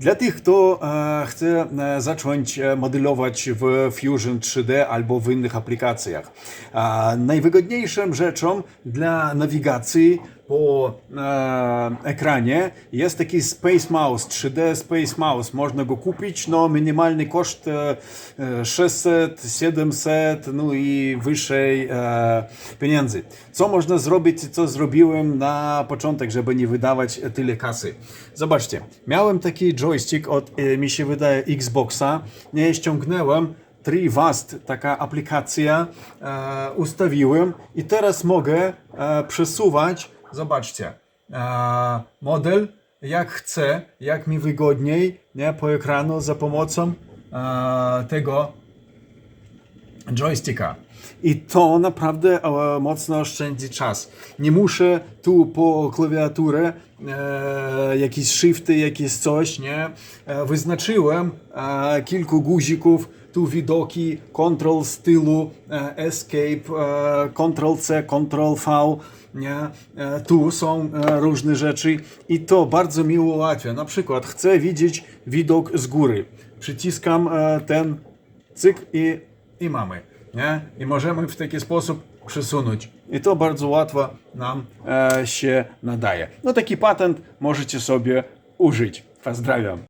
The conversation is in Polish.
Dla tych, kto e, chce e, zacząć e, modelować w Fusion 3D albo w innych aplikacjach, e, najwygodniejszą rzeczą dla nawigacji po e, ekranie jest taki Space Mouse, 3D Space Mouse. Można go kupić, no minimalny koszt e, e, 600, 700, no i wyższej e, pieniędzy. Co można zrobić, co zrobiłem na początek, żeby nie wydawać tyle kasy? Zobaczcie, miałem taki joystick od, e, mi się wydaje, Xboxa, nie ściągnąłem, Trivast, taka aplikacja, e, ustawiłem i teraz mogę e, przesuwać, zobaczcie, e, model jak chcę, jak mi wygodniej, nie, po ekranu za pomocą e, tego joysticka. I to naprawdę e, mocno oszczędzi czas. Nie muszę tu po klawiaturze e, jakieś shifty, jakieś coś, nie? E, wyznaczyłem e, kilku guzików, tu widoki, Ctrl z tyłu, e, Escape, e, C, Ctrl V, nie? E, tu są e, różne rzeczy i to bardzo mi ułatwia. Na przykład chcę widzieć widok z góry. Przyciskam e, ten cyk i, i mamy. Nie? I możemy w taki sposób przesunąć. I to bardzo łatwo nam e, się nadaje. No taki patent możecie sobie użyć. Pozdrawiam.